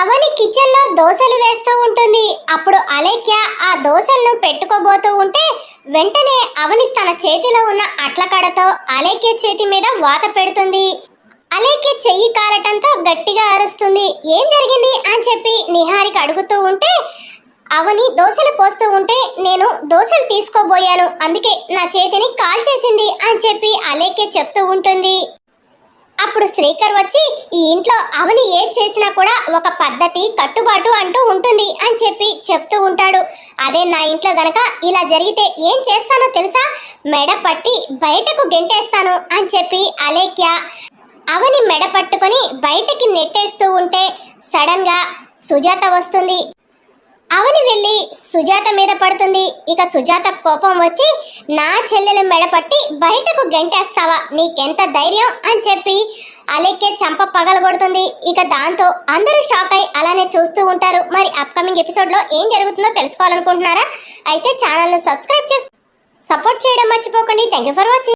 అవని కిచెన్లో దోశలు వేస్తూ ఉంటుంది. అప్పుడు అలేఖ్య ఆ దోశలను పెట్టుకోబోతూ ఉంటే వెంటనే అవని తన చేతిలో ఉన్న అట్లకడతో అలేఖ్య చేతి మీద వాత పెడుతుంది. అలేఖ్య చెయ్యి కాలటంతో గట్టిగా అరుస్తుంది. ఏం జరిగింది అని చెప్పి నిహారిక అడుగుతూ ఉంటే అవని దోశలు పోస్తూ ఉంటే నేను దోశలు తీసుకోబోయాను. అందుకే నా చేతిని కాల్చేసింది అని చెప్పి అలేఖ్య చెప్తూ ఉంటుంది. అప్పుడు శ్రీకర్ వచ్చి ఈ ఇంట్లో అవని ఏ చేసినా కూడా ఒక పద్ధతి కట్టుబాటు అంటూ ఉంటుంది అని చెప్పి చెప్తూ ఉంటాడు. అదే నా ఇంట్లో గనక ఇలా జరిగితే ఏం చేస్తానో తెలుసా? మెడ పట్టి బయటకు గెంటేస్తాను అని చెప్పి అలేఖ్య అవని మెడ పట్టుకొని బయటకి నెట్టేస్తూ ఉంటే సడన్గా సుజాత వస్తుంది. అవని వెళ్ళి సుజాత మీద పడుతుంది. ఇక సుజాత కోపం వచ్చి నా చెల్లెలు మెడపట్టి బయటకు గెంటేస్తావా? నీకెంత ధైర్యం అని చెప్పి అలెక్కే చంప పగలగొడుతుంది ఇక దాంతో అందరూ షాక్ అయి అలానే చూస్తూ ఉంటారు. మరి అప్కమింగ్ ఎపిసోడ్లో ఏం జరుగుతుందో తెలుసుకోవాలనుకుంటున్నారా? అయితే ఛానల్ను సబ్స్క్రైబ్ చేసి సపోర్ట్ చేయడం మర్చిపోకండి. Thank you for watching